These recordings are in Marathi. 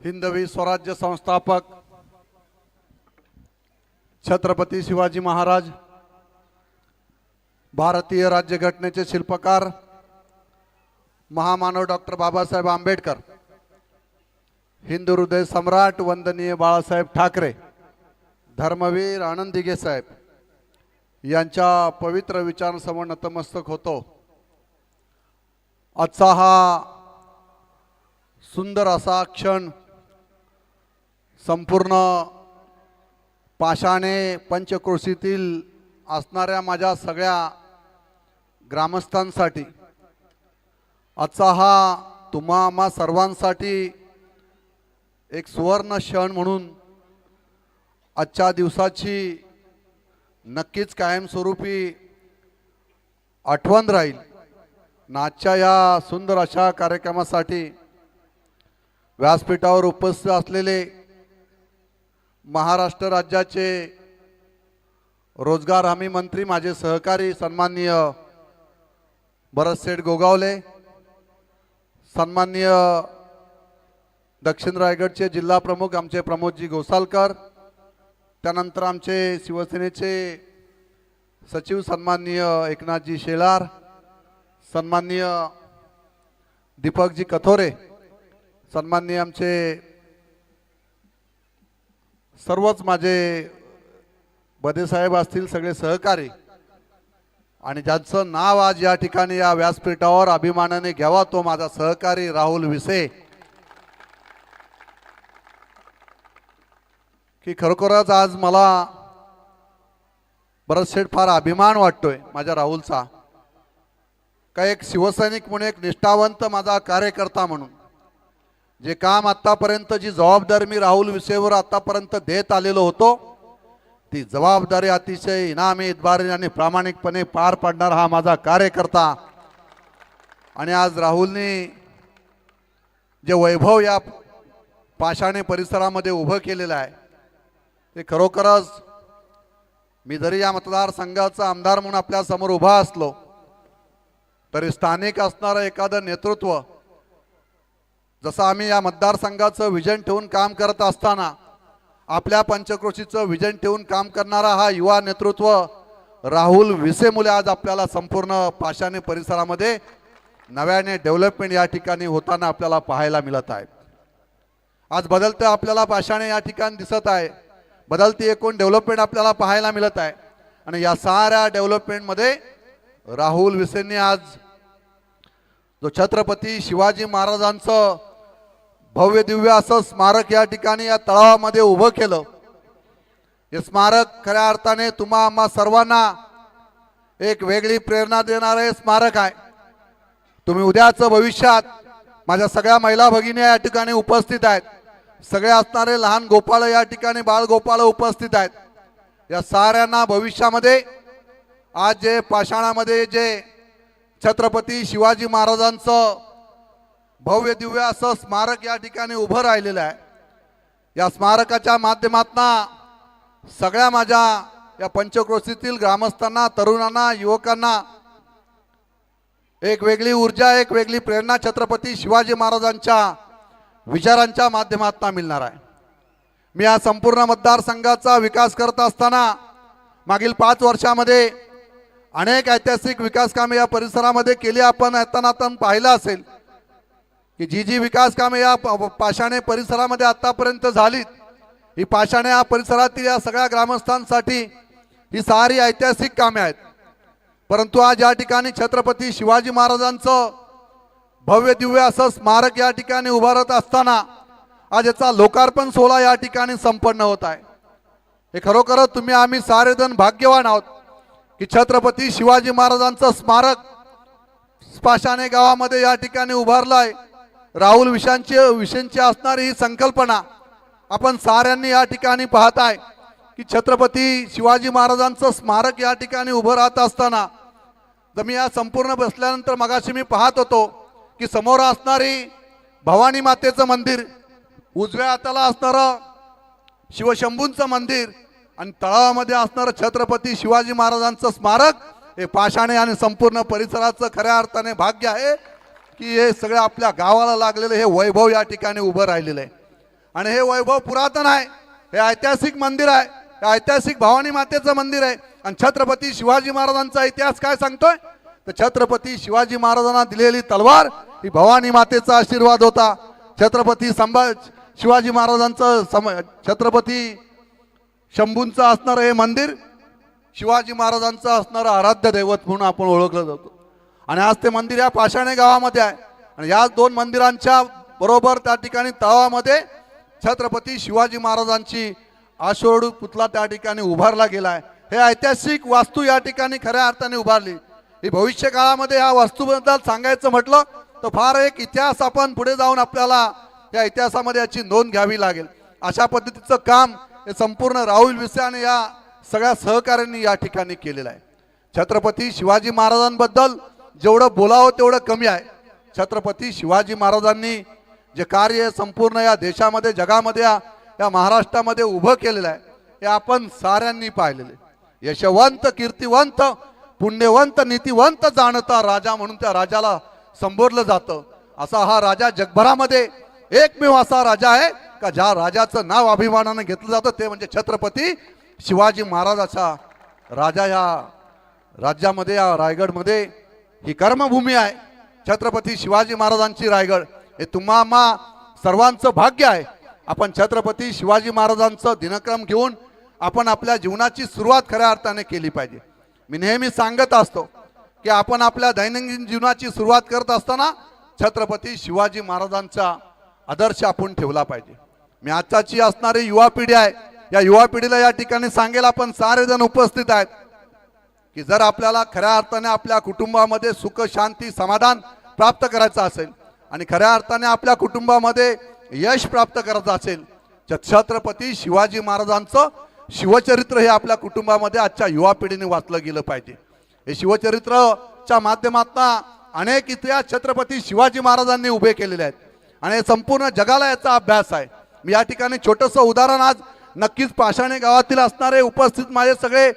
हिंदवी स्वराज्य संस्थापक छत्रपती शिवाजी महाराज भारतीय राज्यघटनेचे शिल्पकार महामानव डॉक्टर बाबासाहेब आंबेडकर हिंदू हृदय सम्राट वंदनीय बाळासाहेब ठाकरे धर्मवीर आनंद दिघे साहेब यांच्या पवित्र विचारांसमोर नतमस्तक होतो. आजचा हा सुंदर असा क्षण संपूर्ण पाषाणे पंचक्रोशीतील असणाऱ्या माझ्या सगळ्या ग्रामस्थांसाठी आजचा हा तुम्हा आम्हा सर्वांसाठी एक सुवर्ण क्षण म्हणून आजच्या दिवसाची नक्कीच कायमस्वरूपी आठवण राहील. नाचच्या या सुंदर अशा कार्यक्रमासाठी व्यासपीठावर उपस्थित असलेले महाराष्ट्र राज्याचे रोजगार हमी मंत्री माझे सहकारी सन्माननीय भरतसेठ गोगावले सन्माननीय दक्षिण रायगडचे जिल्हा प्रमुख आमचे प्रमोदजी गोसालकर त्यानंतर आमचे शिवसेनेचे सचिव सन्माननीय एकनाथजी शेलार सन्माननीय दीपकजी कथोरे सन्माननीय आमचे सर्वच माझे बदेसाहेब असतील सगळे सहकारी. आणि ज्यांचं नाव आज या ठिकाणी या व्यासपीठावर अभिमानाने घ्यावा तो माझा सहकारी राहुल विसे. की खरोखरच आज मला बरंच फार अभिमान वाटतोय माझ्या राहुलचा. का एक शिवसैनिक म्हणून एक निष्ठावंत माझा कार्यकर्ता म्हणून. जे काम आतापर्यंत जी जबाबदारी मी राहुल विषयावर आतापर्यंत देत आलेलो होतो ती जबाबदारी अतिशय इनामी इतबारी आणि प्रामाणिकपणे पार पाडणार हा माझा कार्यकर्ता. आणि आज राहुलने जे वैभव या पाषाणे परिसरामध्ये उभं केलेलं आहे ते खरोखरच मी जरी या मतदारसंघाचा आमदार म्हणून आपल्यासमोर उभा असलो तरी स्थानिक असणारं एखादं नेतृत्व जसं आम्ही या मतदारसंघाचं विजन ठेवून काम करत असताना आपल्या पंचक्रोशीचं विजन ठेवून काम करणारा हा युवा नेतृत्व राहुल विसेमुळे आज आपल्याला संपूर्ण पाषाणी परिसरामध्ये नव्याने डेव्हलपमेंट या ठिकाणी होताना आपल्याला पाहायला मिळत आहे. आज बदलतं आपल्याला पाषाणे या ठिकाणी दिसत आहे. बदलती एकूण डेव्हलपमेंट आपल्याला पाहायला मिळत आहे. आणि या साऱ्या डेव्हलपमेंटमध्ये राहुल विसेंनी आज जो छत्रपती शिवाजी महाराजांचं भव्य दिव्य असं स्मारक या ठिकाणी या तळावामध्ये उभं केलं. हे स्मारक खऱ्या अर्थाने तुम्हा आम्हा सर्वांना एक वेगळी प्रेरणा देणारं हे स्मारक आहे. तुम्ही उद्याचं भविष्यात माझ्या सगळ्या महिला भगिनी या ठिकाणी उपस्थित आहेत. सगळे असणारे लहान गोपाळ या ठिकाणी बाळ गोपाळ उपस्थित आहेत. या साऱ्यांना भविष्यामध्ये आज जे पाषाणामध्ये जे छत्रपती शिवाजी महाराजांचं भव्य दिव्य असं स्मारक या ठिकाणी उभं राहिलेलं आहे. या स्मारकाच्या माध्यमातून सगळ्या माझ्या या पंचक्रोशीतील ग्रामस्थांना तरुणांना युवकांना एक वेगळी ऊर्जा एक वेगळी प्रेरणा छत्रपती शिवाजी महाराजांच्या विचारांच्या माध्यमातून मिळणार आहे. मी या संपूर्ण मतदारसंघाचा विकास करत असताना मागील पाच वर्षामध्ये अनेक ऐतिहासिक विकास कामे या परिसरामध्ये केली. आपण येताना पाहिलं असेल. की जी जी विकास कामे या प- पाषाणे परिसरामध्ये आतापर्यंत झालीत ही पाषाणे या परिसरातील या सगळ्या ग्रामस्थांसाठी ही सारी ऐतिहासिक कामे आहेत. परंतु आज या ठिकाणी छत्रपती शिवाजी महाराजांचं भव्य दिव्य असं स्मारक या ठिकाणी उभारत असताना आज याचा लोकार्पण सोहळा या ठिकाणी संपन्न होत आहे. हे खरोखरच तुम्ही आम्ही सारेजण भाग्यवान आहोत की छत्रपती शिवाजी महाराजांचं स्मारक पाषाणे गावामध्ये या ठिकाणी उभारलं आहे. राहुल विषांची विषयांची असणारी ही संकल्पना आपण साऱ्यांनी या ठिकाणी पाहत आहे की छत्रपती शिवाजी महाराजांचं स्मारक या ठिकाणी उभं राहत असताना जर मी या संपूर्ण बसल्यानंतर मगाशी मी पाहत होतो की समोर असणारी भवानी मातेचं मंदिर उजव्या हाताला असणारं शिवशंभूंचं मंदिर आणि तळावामध्ये असणारं छत्रपती शिवाजी महाराजांचं स्मारक हे पाषाणे आणि संपूर्ण परिसराचं खऱ्या अर्थाने भाग्य आहे. की हे सगळं आपल्या गावाला लागलेलं हे वैभव या ठिकाणी उभं राहिलेलं आहे. आणि हे वैभव पुरातन आहे हे ऐतिहासिक मंदिर आहे हे ऐतिहासिक भवानी मातेचं मंदिर आहे. आणि छत्रपती शिवाजी महाराजांचा इतिहास काय सांगतोय? तर छत्रपती शिवाजी महाराजांना दिलेली तलवार ही भवानी मातेचा आशीर्वाद होता. छत्रपती संभा शिवाजी महाराजांचं सम छत्रपती शंभूंचं असणारं हे मंदिर शिवाजी महाराजांचं असणारं आराध्य दैवत म्हणून आपण ओळखलं जातो. आणि आज ते मंदिर या पाषाणे गावामध्ये आहे. आणि या दोन मंदिरांच्या बरोबर त्या ठिकाणी तळावामध्ये छत्रपती शिवाजी महाराजांची आषोढ पुतला त्या ठिकाणी उभारला गेला आहे. हे ऐतिहासिक वास्तू या ठिकाणी खऱ्या अर्थाने उभारली. ही भविष्य काळामध्ये या वास्तूबद्दल सांगायचं म्हटलं तर फार एक इतिहास आपण पुढे जाऊन आपल्याला या इतिहासामध्ये याची नोंद घ्यावी लागेल. अशा पद्धतीचं काम हे संपूर्ण राहुल विसे या सगळ्या सहकाऱ्यांनी या ठिकाणी केलेलं आहे. छत्रपती शिवाजी महाराजांबद्दल जेवढं बोलावं तेवढं कमी आहे. छत्रपती शिवाजी महाराजांनी जे कार्य संपूर्ण या देशामध्ये जगामध्ये या या महाराष्ट्रामध्ये उभं केलेलं आहे हे आपण साऱ्यांनी पाहिलेले यशवंत कीर्तिवंत पुण्यवंत नीतिवंत जाणता राजा म्हणून त्या राजाला संबोधलं जातं. असा हा राजा जगभरामध्ये एकमेव असा राजा आहे का ज्या राजाचं नाव अभिमानानं घेतलं जातं ते म्हणजे छत्रपती शिवाजी महाराजाचा राजा या राज्यामध्ये या रायगडमध्ये ही कर्मभूमी आहे. छत्रपती शिवाजी महाराजांची रायगड. हे तुम्हा सर्वांचं भाग्य आहे. आपण छत्रपती शिवाजी महाराजांचं दिनक्रम घेऊन आपण आपल्या जीवनाची सुरुवात खऱ्या अर्थाने केली पाहिजे. मी नेहमी सांगत असतो की आपण आपल्या दैनंदिन जीवनाची सुरुवात करत असताना छत्रपती शिवाजी महाराजांचा आदर्श आपण ठेवला पाहिजे. मी आजच्याची असणारी युवा पिढी आहे. या युवा पिढीला या ठिकाणी सांगेल आपण सारे जण उपस्थित आहेत. की जर आपल्याला खऱ्या अर्थाने आपल्या कुटुंबामध्ये सुख शांती समाधान प्राप्त करायचं असेल आणि खऱ्या अर्थाने आपल्या कुटुंबामध्ये यश प्राप्त करायचं असेल तर छत्रपती शिवाजी महाराजांचं शिवचरित्र हे आपल्या कुटुंबामध्ये आजच्या युवा पिढीने वाचलं गेलं पाहिजे. हे शिवचरित्रच्या माध्यमातून अनेक इतिहास छत्रपती शिवाजी महाराजांनी उभे केलेले आहेत. आणि हे संपूर्ण जगाला याचा अभ्यास आहे. मी या ठिकाणी छोटंसं उदाहरण आज नक्कीच पाषाणे गावातील असणारे उपस्थित माझे सगळे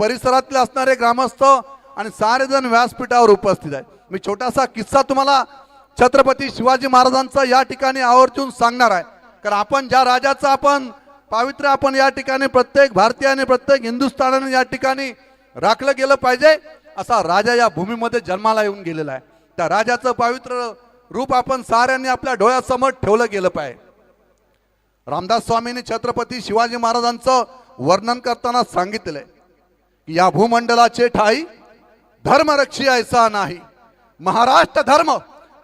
परिसरातले असणारे ग्रामस्थ आणि सारे जण व्यासपीठावर उपस्थित आहे मी छोटासा किस्सा तुम्हाला छत्रपती शिवाजी महाराजांचा या ठिकाणी आवर्जून सांगणार आहे. कारण आपण ज्या राजाचं आपण पावित्र्य आपण या ठिकाणी प्रत्येक भारतीयाने प्रत्येक हिंदुस्थानाने या ठिकाणी राखलं गेलं पाहिजे असा राजा या भूमीमध्ये जन्माला येऊन गेलेला आहे. त्या राजाचं पावित्र रूप आपण साऱ्यांनी आपल्या डोळ्यासमोर ठेवलं गेलं पाहिजे. रामदास स्वामींनी छत्रपती शिवाजी महाराजांचं वर्णन करताना सांगितलंय. की या भूमंडलाचे ठाई धर्मरक्षी ऐसा नाही. महाराष्ट्र धर्म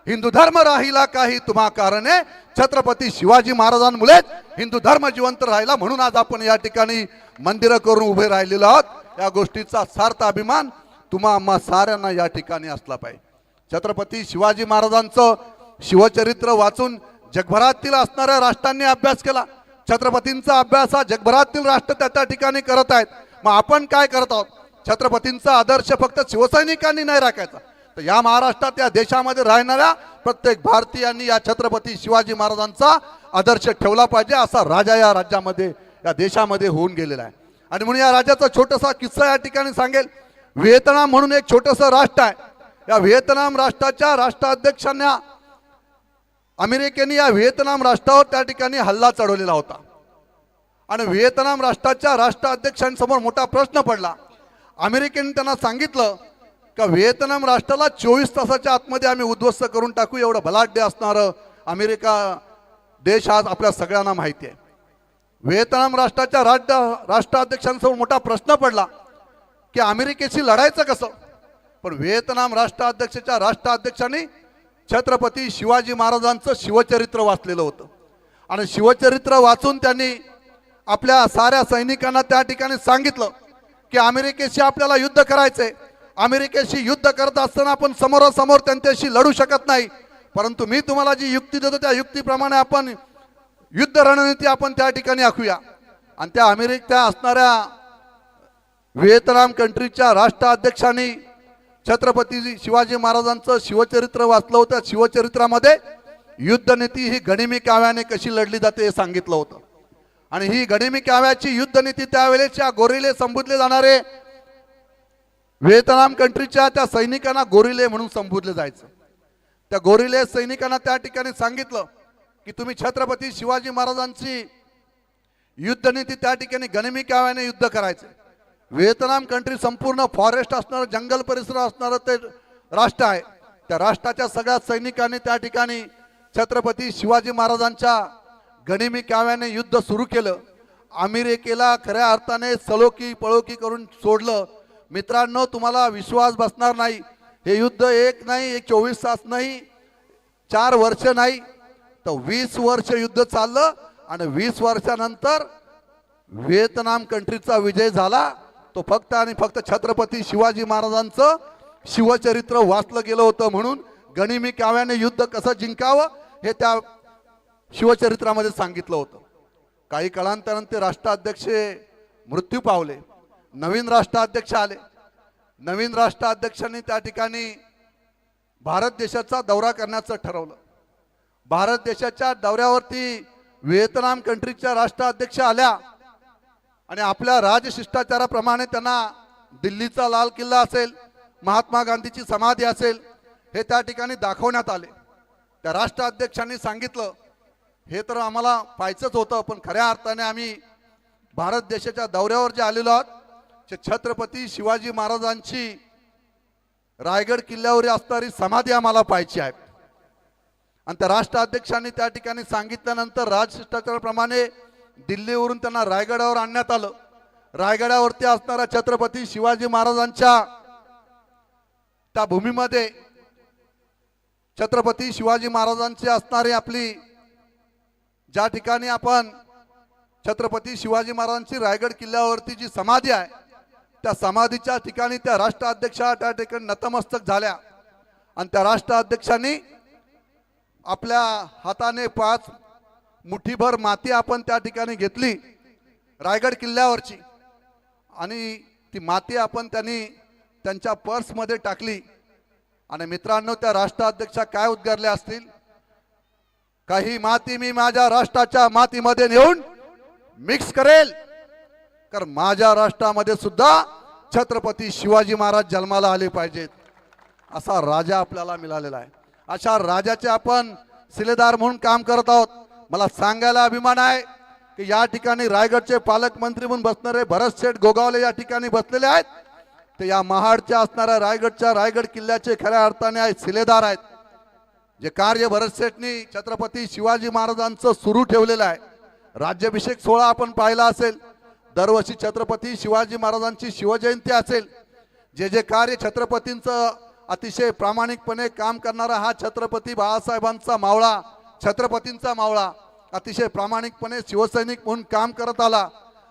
हिंदू धर्म राहिला काही तुम्हा कारणे छत्रपती शिवाजी महाराजांमुळेच हिंदू धर्म जिवंत राहिला म्हणून आज आपण या ठिकाणी मंदिरं करून उभे राहिलेलो आहोत. या गोष्टीचा सार्थ अभिमान तुम्हा आम्हा साऱ्यांना या ठिकाणी असला पाहिजे. छत्रपती शिवाजी महाराजांचं शिवचरित्र वाचून जगभरातील असणाऱ्या राष्ट्रांनी अभ्यास केला. छत्रपतींचा अभ्यास हा जगभरातील राष्ट्र त्या त्या ठिकाणी करत आहेत. मग आपण काय करत आहोत? छत्रपतींचा आदर्श फक्त शिवसैनिकांनी नाही राखायचा. तर या महाराष्ट्रात या देशामध्ये राहणाऱ्या प्रत्येक भारतीयांनी या छत्रपती शिवाजी महाराजांचा आदर्श ठेवला पाहिजे असा राजा या राज्यामध्ये या देशामध्ये होऊन गेलेला आहे. आणि म्हणून या राज्याचा छोटासा किस्सा या ठिकाणी सांगेल. व्हिएतनाम म्हणून एक छोटंसं राष्ट्र आहे. या व्हिएतनाम राष्ट्राच्या राष्ट्राध्यक्षांना अमेरिकेने या व्हिएतनाम राष्ट्रावर त्या ठिकाणी हल्ला चढवलेला होता. आणि व्हिएतनाम राष्ट्राच्या राष्ट्राध्यक्षांसमोर मोठा प्रश्न पडला. अमेरिकेने त्यांना सांगितलं का व्हिएतनाम राष्ट्राला चोवीस तासाच्या आतमध्ये आम्ही उद्ध्वस्त करून टाकू एवढं बलाढ्य असणारं अमेरिका देश आज आपल्या सगळ्यांना माहिती आहे. व्हिएतनाम राष्ट्राच्या राज्य राष्ट्राध्यक्षांसमोर मोठा प्रश्न पडला की अमेरिकेशी लढायचं कसं? पण व्हिएतनाम राष्ट्राध्यक्षाच्या राष्ट्राध्यक्षांनी छत्रपती शिवाजी महाराजांचं शिवचरित्र वाचलेलं होतं. आणि शिवचरित्र वाचून त्यांनी आपल्या साऱ्या सैनिकांना त्या ठिकाणी सांगितलं की अमेरिकेशी आपल्याला युद्ध करायचंय. अमेरिकेशी युद्ध करत असताना आपण समोरासमोर त्यांच्याशी लढू शकत नाही. परंतु मी तुम्हाला जी युक्ती देतो त्या युक्तीप्रमाणे आपण युद्ध रणनीती आपण त्या ठिकाणी आखूया. आणि त्या अमेरिका असणाऱ्या व्हिएतनाम कंट्रीच्या राष्ट्राध्यक्षांनी छत्रपती शिवाजी महाराजांचं शिवचरित्र वाचलं होतं. शिवचरित्रामध्ये युद्धनीती ही गणिमी काव्याने कशी लढली जाते हे सांगितलं होतं. आणि ही गणिमी काव्याची युद्धनीती त्यावेळेच्या गोरिले संबोधले जाणारे. व्हिएतनाम कंट्रीच्या त्या सैनिकांना गोरिले म्हणून संबोधले जायचं. त्या गोरिले सैनिकांना त्या ठिकाणी सांगितलं की तुम्ही छत्रपती शिवाजी महाराजांची युद्धनीती त्या ठिकाणी गणिमी काव्याने युद्ध करायचं. व्हिएतनाम कंट्री संपूर्ण फॉरेस्ट असणारं जंगल परिसर असणारं ते राष्ट्र आहे. त्या राष्ट्राच्या सगळ्या सैनिकांनी त्या ठिकाणी छत्रपती शिवाजी महाराजांच्या गणिमी काव्याने युद्ध सुरू केलं. अमेरिकेला खऱ्या अर्थाने सलोकी पळोकी करून सोडलं. मित्रांनो तुम्हाला विश्वास बसणार नाही. हे युद्ध एक नाही एक चोवीस तास नाही चार वर्ष नाही. तर वीस वर्ष युद्ध चाललं आणि वीस वर्षानंतर व्हिएतनाम कंट्रीचा विजय झाला. तो फक्त आणि फक्त छत्रपती शिवाजी महाराजांचं शिवचरित्र वाचलं गेलं होतं म्हणून गणिमी काव्याने युद्ध कसं जिंकावं हे त्या शिवचरित्रामध्ये सांगितलं होतं. काही काळांतरानं ते राष्ट्राध्यक्ष मृत्यू पावले. नवीन राष्ट्राध्यक्ष आले. नवीन राष्ट्राध्यक्षांनी त्या ठिकाणी भारत देशाचा दौरा करण्याचं ठरवलं. भारत देशाच्या दौऱ्यावरती व्हिएतनाम कंट्रीच्या राष्ट्राध्यक्ष आल्या. आणि आपल्या राजशिष्टाचाराप्रमाणे त्यांना दिल्लीचा लाल किल्ला असेल महात्मा गांधीची समाधी असेल हे त्या ठिकाणी दाखवण्यात आले. त्या राष्ट्राध्यक्षांनी सांगितलं हे तर आम्हाला पाहायचंच होतं पण खऱ्या अर्थाने आम्ही भारत देशाच्या दौऱ्यावर जे आलेलो आहोत ते छत्रपती शिवाजी महाराजांची रायगड किल्ल्यावर असणारी समाधी आम्हाला पाहायची आहे. आणि त्या राष्ट्राध्यक्षांनी त्या ठिकाणी सांगितल्यानंतर राजशिष्टाचाराप्रमाणे दिल्लीवरून त्यांना रायगडावर आणण्यात आलं. रायगडावरती असणाऱ्या छत्रपती शिवाजी महाराजांच्या त्या भूमीमध्ये छत्रपती शिवाजी महाराजांची असणारी आपली ज्या ठिकाणी आपण छत्रपती शिवाजी महाराजांची रायगड किल्ल्यावरती जी समाधी आहे त्या समाधीच्या ठिकाणी त्या राष्ट्राध्यक्षा त्या ठिकाणी नतमस्तक झाल्या. आणि त्या राष्ट्राध्यक्षांनी आपल्या हाताने पाच मुठीभर माती आपण त्या ठिकाणी घेतली रायगड किल्ल्यावरची. आणि ती माती आपण त्यांनी त्यांच्या पर्समध्ये टाकली. आणि मित्रांनो त्या राष्ट्राध्यक्षा काय उद्गारल्या असतील? काही माती मी माझ्या राष्ट्राच्या मातीमध्ये नेऊन मिक्स करेल. तर माझ्या राष्ट्रामध्ये सुद्धा छत्रपती शिवाजी महाराज जन्माला आले पाहिजेत. असा राजा आपल्याला मिळालेला आहे. अशा राजाचे आपण शिलेदार म्हणून काम करत आहोत. मला सांगायला अभिमान आहे की या ठिकाणी रायगडचे पालकमंत्री म्हणून बसणारे भरत शेठ गोगावले या ठिकाणी बसलेले आहेत. ते या महाडच्या असणाऱ्या रायगडच्या रायगड किल्ल्याचे खऱ्या अर्थाने आहेत शिलेदार आहेत. जे कार्य भरत शेठनी छत्रपती शिवाजी महाराजांचं सुरू ठेवलेलं आहे. राज्याभिषेक सोहळा आपण पाहिला असेल. दरवर्षी छत्रपती शिवाजी महाराजांची शिवजयंती असेल. जे जे कार्य छत्रपतींचं अतिशय प्रामाणिकपणे काम करणारा हा छत्रपती बाळासाहेबांचा मावळा छत्रपतींचा मावळा अतिशय प्रामाणिकपणे शिवसैनिक म्हणून काम करत आला.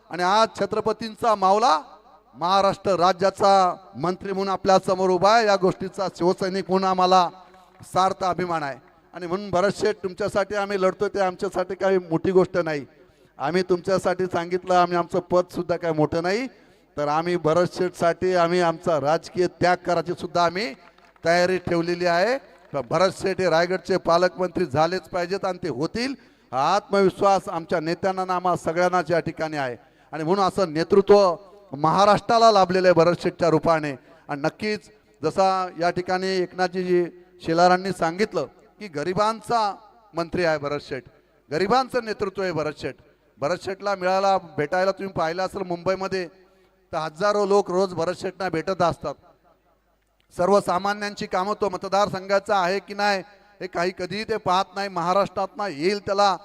आणि आज छत्रपतींचा मावळा महाराष्ट्र राज्याचा मंत्री म्हणून आपल्यासमोर उभा आहे. या गोष्टीचा शिवसैनिक म्हणून आम्हाला सार्थ अभिमान आहे. आणि म्हणून बरेचसे तुमच्यासाठी आम्ही लढतो ते आमच्यासाठी काही मोठी गोष्ट नाही. आम्ही तुमच्यासाठी सांगितलं आम्ही आमचं पदसुद्धा काही मोठं नाही. तर आम्ही भरत शेठसाठी आम्ही आमचा राजकीय त्याग करायची सुद्धा आम्ही तयारी ठेवलेली आहे. तर भरत शेठ हे रायगडचे पालकमंत्री झालेच पाहिजेत आणि ते होतील. हा आत्मविश्वास आमच्या नेत्यांना आम्हा सगळ्यांनाच या ठिकाणी आहे. आणि म्हणून असं नेतृत्व महाराष्ट्राला लाभलेलं आहे भरत शेठच्या रूपाने. आणि नक्कीच जसा या ठिकाणी एकनाथजी शेलारांनी सांगितलं की गरिबांचा मंत्री आहे भरत शेठ. गरिबांचं नेतृत्व आहे भरत शेठ. भरत शेठला मिळाला भेटायला तुम्ही पाहिलं असेल मुंबईमध्ये तर हजारो लोक रोज भरत शेठना भेटत असतात. सर्वसामान्यांची कामं तो मतदारसंघाचा आहे की नाही हे काही कधीही ते पाहत नाही. महाराष्ट्रात ना येईल त्याला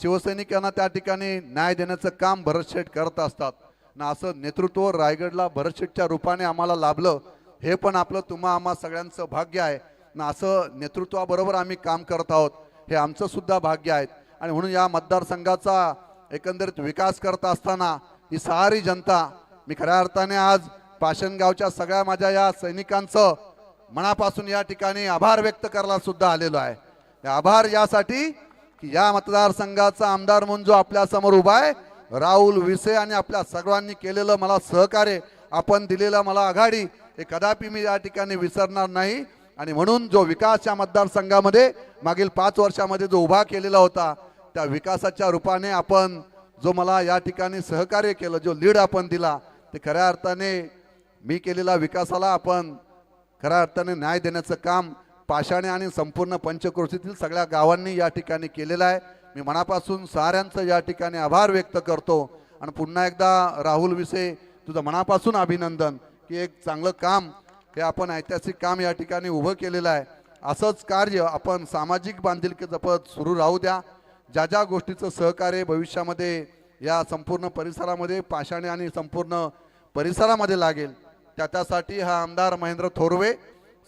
शिवसैनिकांना त्या ठिकाणी न्याय देण्याचं काम भरत शेठ करत असतात. ना असं नेतृत्व रायगडला भरत शेठच्या रूपाने आम्हाला लाभलं हे पण आपलं तुम्हा आम्हा सगळ्यांचं भाग्य आहे. ना असं नेतृत्वाबरोबर आम्ही काम करत आहोत हे आमचं सुद्धा भाग्य आहे. आणि म्हणून या मतदारसंघाचा एकंदरीत विकास करत असताना ही सारी जनता मी खऱ्या अर्थाने आज पाषणगावच्या सगळ्या माझ्या या सैनिकांचं मनापासून या ठिकाणी आभार व्यक्त करायला सुद्धा आलेलो आहे. आभार यासाठी की या मतदारसंघाचा आमदार म्हणून जो आपल्यासमोर उभा आहे राहुल विसे आणि आपल्या सर्वांनी केलेलं मला सहकार्य आपण दिलेलं मला आघाडी हे कदापि मी या ठिकाणी विसरणार नाही. आणि म्हणून जो विकास या मतदारसंघामध्ये मागील पाच वर्षामध्ये जो उभा केलेला होता त्या विकासाच्या रूपाने आपण जो मला या ठिकाणी सहकार्य केलं जो लीड आपण दिला ते खऱ्या अर्थाने मी केलेला विकासाला आपण खऱ्या अर्थाने न्याय देण्याचं काम पाषाणे आणि संपूर्ण पंचक्रोशीतील सगळ्या गावांनी या ठिकाणी केलेलं आहे. मी मनापासून साऱ्यांचं या ठिकाणी आभार व्यक्त करतो. आणि पुन्हा एकदा राहुल विषय तुझं मनापासून अभिनंदन की एक चांगलं काम हे आपण ऐतिहासिक काम या ठिकाणी उभं केलेलं आहे. असंच कार्य आपण सामाजिक बांधिलकी जपत सुरू राहू द्या. ज्या ज्या गोष्टीचं सहकार्य भविष्यामध्ये या संपूर्ण परिसरामध्ये पाषाणे आणि संपूर्ण परिसरामध्ये लागेल त्या त्यासाठी हा आमदार महेंद्र थोरवे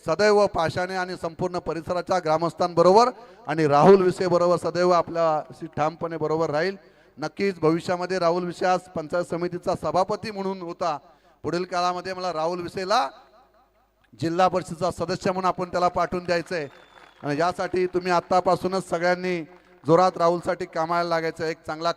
सदैव पाषाणे आणि संपूर्ण परिसराच्या ग्रामस्थांबरोबर आणि राहुल विषयबरोबर बरोबर सदैव आपल्याशी ठामपणे बरोबर राहील. नक्कीच भविष्यामध्ये राहुल विषय आज पंचायत समितीचा सभापती म्हणून होता. पुढील काळामध्ये मला राहुल विषयला जिल्हा परिषदचा सदस्य म्हणून आपण त्याला पाठवून द्यायचं आहे आणि यासाठी तुम्ही आत्तापासूनच सगळ्यांनी जोरात राहुलसाठी कामाला लागायचं. एक चांगला